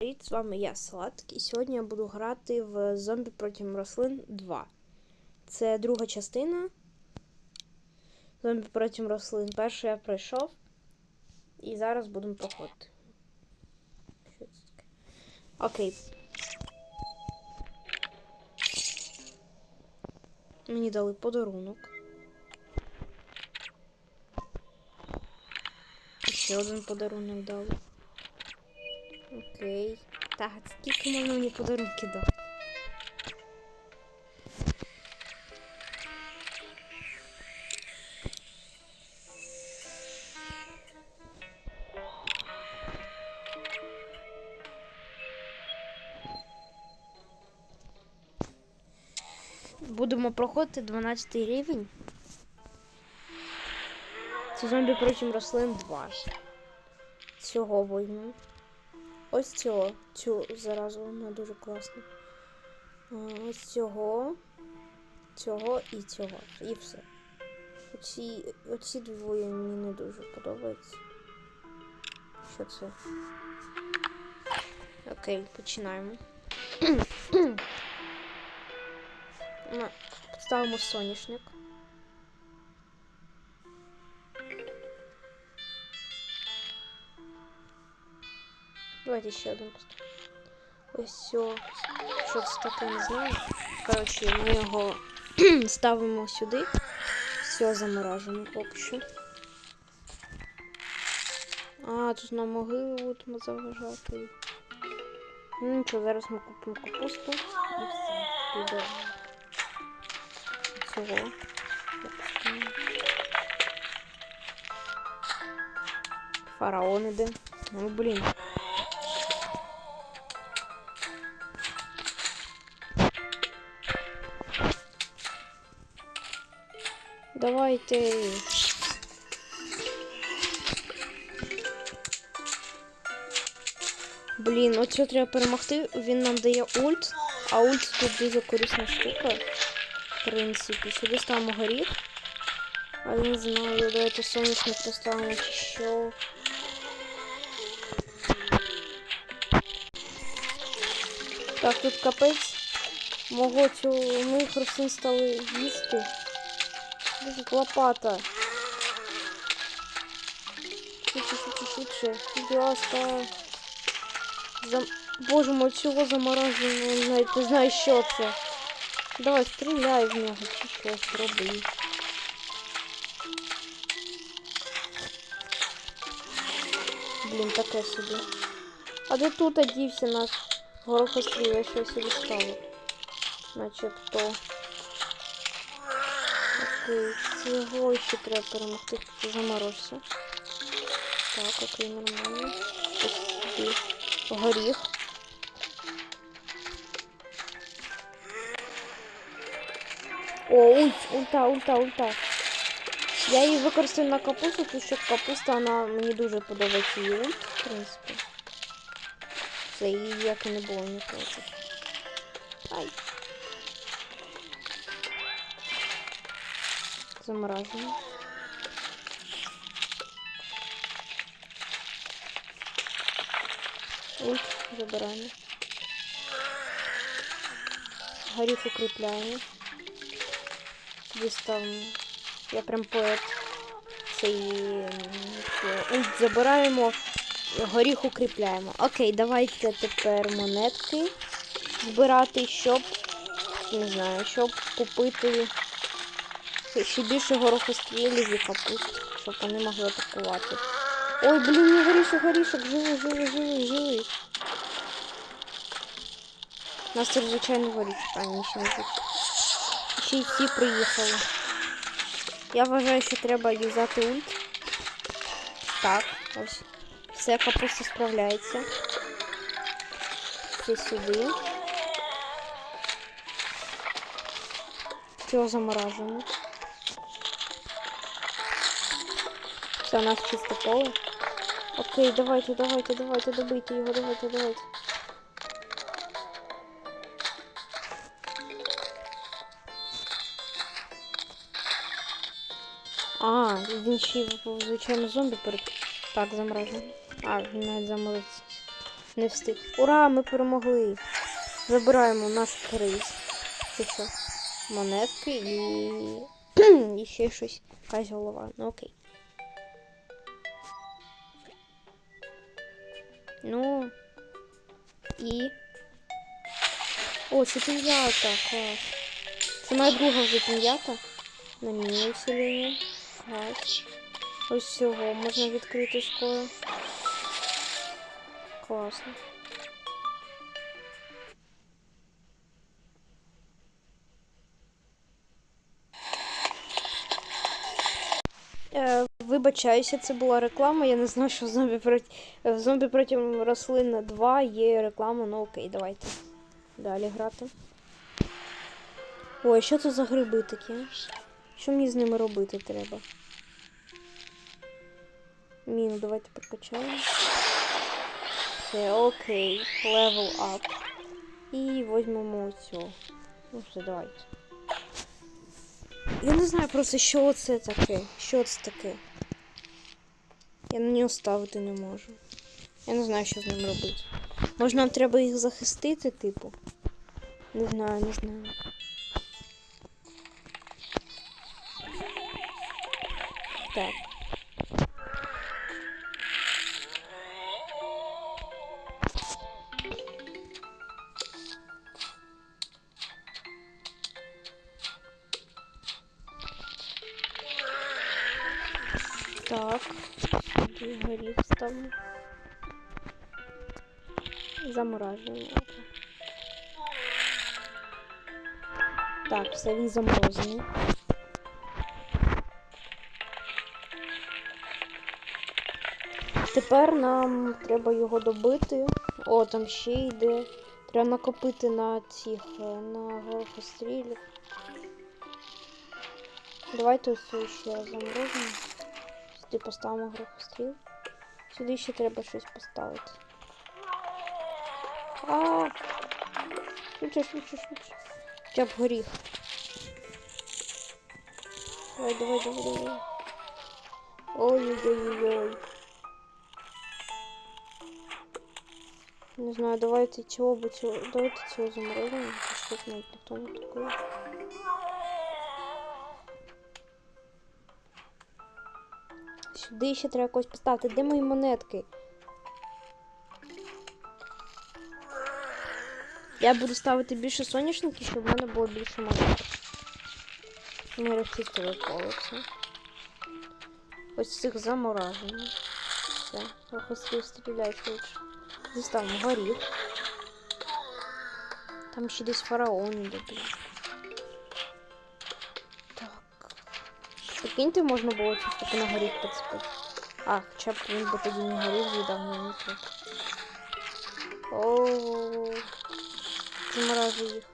Привіт, з вами я Салатик, і сьогодні я буду грати в Зомбі проти рослин 2. Це друга частина. Зомбі проти рослин. Першу я пройшов. І зараз будемо проходити. Окей. Мені дали подарунок. І Ще один подарунок дали. Окей. Так, скільки можна мені подарунки дати? Будемо проходити 12 рівень. Це зомбі протягом рослин 2. Цього виймемо. Ось цього. Цю заразу вона дуже класна. Ось цього, цього і цього. І все. Оці, оці двоє мені не дуже подобаються. Що це? Окей, починаємо. Ставимо соняшник. Давайте ще один поставимо. Ось це таке, не знаю. Коротше, ми його ставимо сюди. Все заморажуємо поки що. А, тут на могилу заважати. Ну нічого, зараз ми купимо капусту і все. Піде. Цього. Фараон іде. Ну блін. Давайте. Блін, оце треба перемогти. Він нам дає ульт, а ульт тут дуже корисна штука. В принципі, сюди ставимо горіх. А не знаю, давайте сонячник поставимо що. Так, тут капець. Мого цього моїх рослин стали їсти. Де тут лопата? Швидше, швидше, швидше. Будь. Зам... Боже мой, чого заморожено? Навіть не знаю, що. Давай, стріляй в нього, чи щось роби. Блін, таке собі. А де тут одівся наш горохостріл? Я щось собі ставив. Начебто. Окей, цього ще треба перемогти, ти заморозься. Так, окей, нормально. Горіх. О, ульт, ульта, ульта, ульта. Я її використаю на капусту, тому що капуста, вона мені дуже подобається її ульт, в принципі. Це її як і не було ніколи. Ай. Заморажено. Ульт забираємо. Горіх укріпляємо. Сюди ставимо. Я прям поет. Цей ульт забираємо, горіх укріпляємо. Окей, давайте тепер монетки збирати, щоб, не знаю, щоб купити ще більше горохострілів і капуст, щоб вони могли атакувати. Ой, блін, не горішок, горішок, живий, живий, живий, живий. Нас це звичайний горішок, а ні, ще не звичайний. Ще й всі приїхали. Я вважаю, що треба юзати ульт. Так, ось. Все, капуста справляється. Все сюди. Все заморажено. Все, у нас чисто поле. Окей, давайте, давайте, давайте, добийте його, давайте, давайте. А, він ще звичайно, зомбі перед... Так, заморожений. А, він навіть заморозився. Не встиг. Ура, ми перемогли. Забираємо наш приз. Це що? Монетки і. і ще щось. Якась голова. Ну окей. Ну. І. О, це пін'ята, клас. Це моя друга вже пін'ята. На мені усилення. Клас. Ось цього можна відкрити скоро. Класно. Вибачаюся, це була реклама. Я не знаю, що в зомбі проти в зомбі проти рослин 2 є реклама, ну окей, давайте. Далі грати. Ой, що це за гриби такі? Що мені з ними робити треба? Міну, давайте прокачаємо. Все, окей. Level up. І візьмемо цю. Ну все, давайте. Я не знаю просто, що це таке. Що це таке. Я на нього ставити не можу. Я не знаю, що з ним робити. Може нам треба їх захистити, типу? Не знаю, не знаю. Так. Так. Горіх ставлю. Заморажуємо. Так, все він заморожений. Тепер нам треба його добити. О, там ще йде. Треба накопити на цих е, на горохострілів. Давайте ось ще заморозимо. Сюди поставимо горохостріл. Сюди ще треба щось поставити. А, швидше, швидше, швидше. Хоча б горіх. Давай, давай, давай, давай. Ой-ой-ой-ой. Не знаю, давайте цього. Давайте цього заморозимо. Що тут навіть ніхто не такое. Сюди ще треба якось поставити. Де мої монетки? Я буду ставити більше соняшників, щоб в мене було більше монеток. Ми розчистили колесо. Ось цих заморажено. Все, трохи стріляй швидше. Здесь там горіх. Там ще десь фараон іде, Прикиньте, можна було таке на горіх поцепити. А, хоча б він би тоді не горіх з'їдав, не тут. Ооо. Заморажу їх.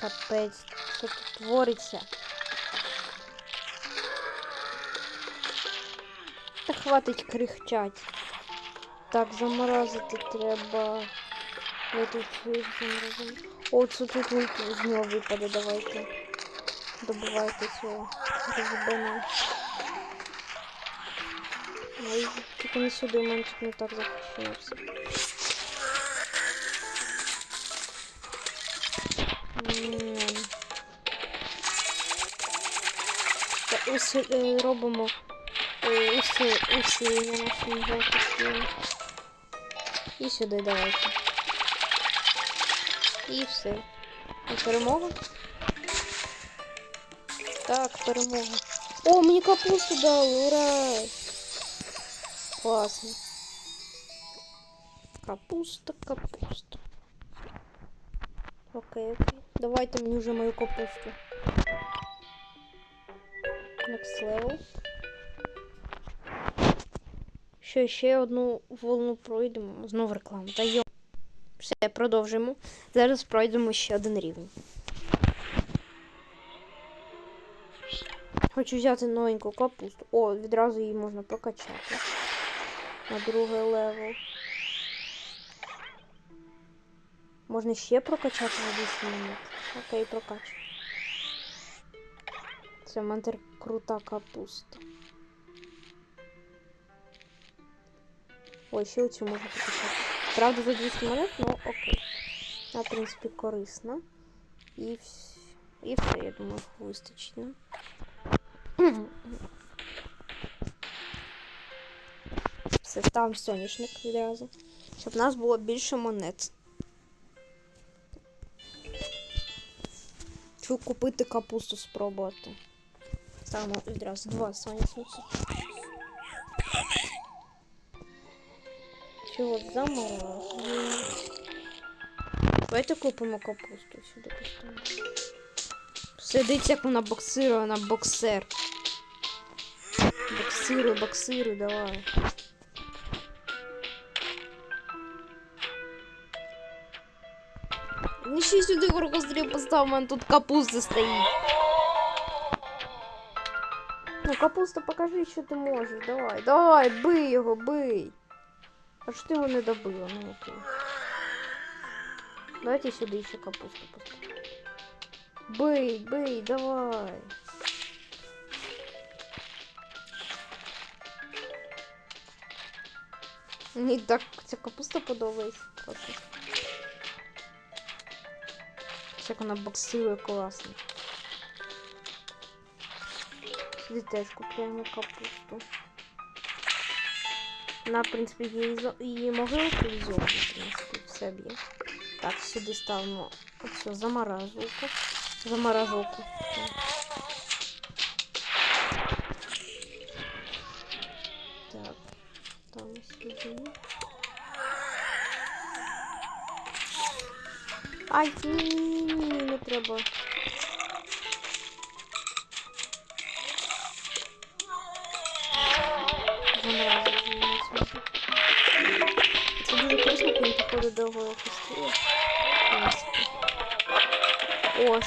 Капець, що тут твориться? Та хватить крихтять. Так, заморозити треба. Я тут їх. О, це тут з нього випаде, давайте. Добивайте цього розбина. Ой, тільки не сюди, у мене тут не так. М. Та уси, е, робимо е, уси, усилення нашим захистом. І сюди давайте. І все. І перемога. Так, перемога. О, мені капусту дали, ура! Класно. Капуста, капуста. Окей, окей. Давайте мені вже мою капусту. Next level. Що, ще одну волну пройдемо. Знову реклама. Та йо. Все, продовжимо. Зараз пройдемо ще один рівень. Хочу взяти новеньку капусту. О, відразу її можна прокачати. На другий левел. Можна ще прокачати на 200 минут. Окей, прокачу. Це мантер крута капуста. Ой, ще оцю можна покачати. Правда, за 200 монет, ну окей. Вона, в принципі, корисна. І, вс... і все, я думаю, вистачить. Ну. Все, ставимо соняшник відразу. Щоб в нас було більше монет. Хочу купити капусту спробувати. Ставимо відразу два соняшники. Чого заморозили? Давайте купимо капусту сюди поставимо. Сидить, як вона боксирує, вона боксер. Боксируй, боксируй, давай. Ну ще сюди горкострій постав, у тут капуста стоїть. Ну, капуста, покажи, що ти можеш. Давай, давай, бий його, бий. А ти його не добила? Ну окей. Давайте сюди ще капусту поставимо. Бий, бий, давай. Мені так ця капуста подобається. Як вона боксує класно. Сюди теж купуємо капусту. Вона, в принципі, її, зо- її могилку і зомбі, в принципі, все б'є. Так, сюди ставимо оцю заморажувку. Заморажувку. Так, там сюди. Ай, ні, ні, ні, не треба.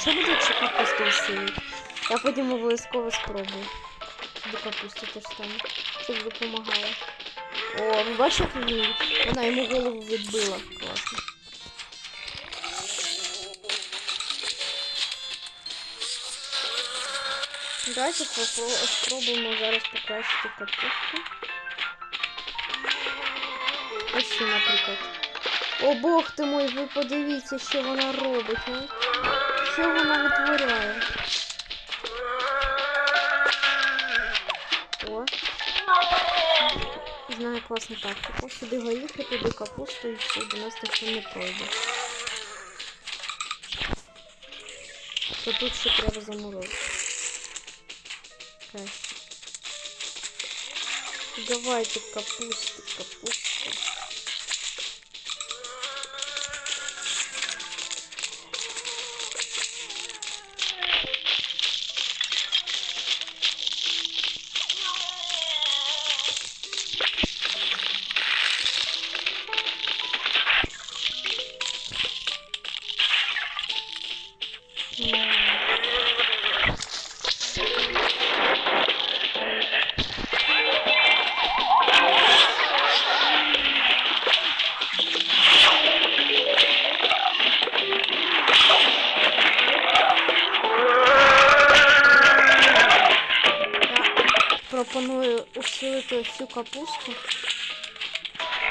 О, що буде, якщо капусту усилить? Я потім обов'язково спробую. До капусти теж стане. Це б допомагало. О, ви бачите, вона йому голову відбила. Класно. Давайте спробуємо зараз покращити капусту. Ось наприклад. О бог ти мой, ви подивіться, що вона робить, а? Що вона витворяє? О. Знаю класну тактику. Сюди горіхи, туди капусту і все, до нас ніхто не пройде. То тут ще треба заморозити. Давайте капусти, капусту. Пропоную усилити всю капусту.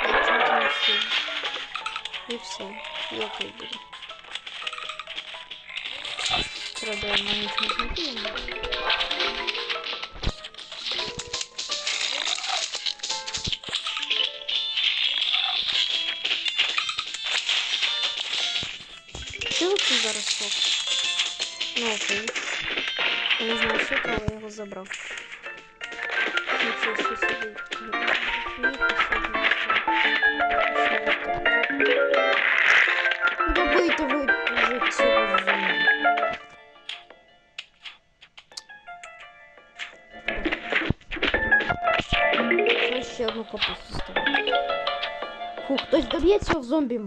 Якщо це не сильно. І все. І окей буде. Треба магічно знайти. Що це зараз сок? Ну окей. Я не знаю, що це, але я його забрав. Добийте ви вже цього зомбі. Що ще одну капусту ставити? Хтось доб'є цього зомбі.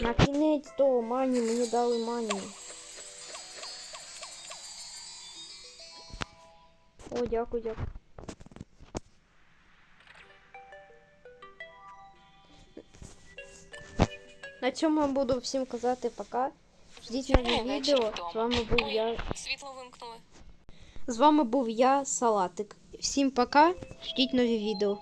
На кінець того мані мені дали мані. О, дякую, дякую. На цьому я буду всім казати пока. Ждіть нові Вечір відео. З вами був я. Світло вимкнули. З вами був я, Салатик. Всім пока. Ждіть нові відео.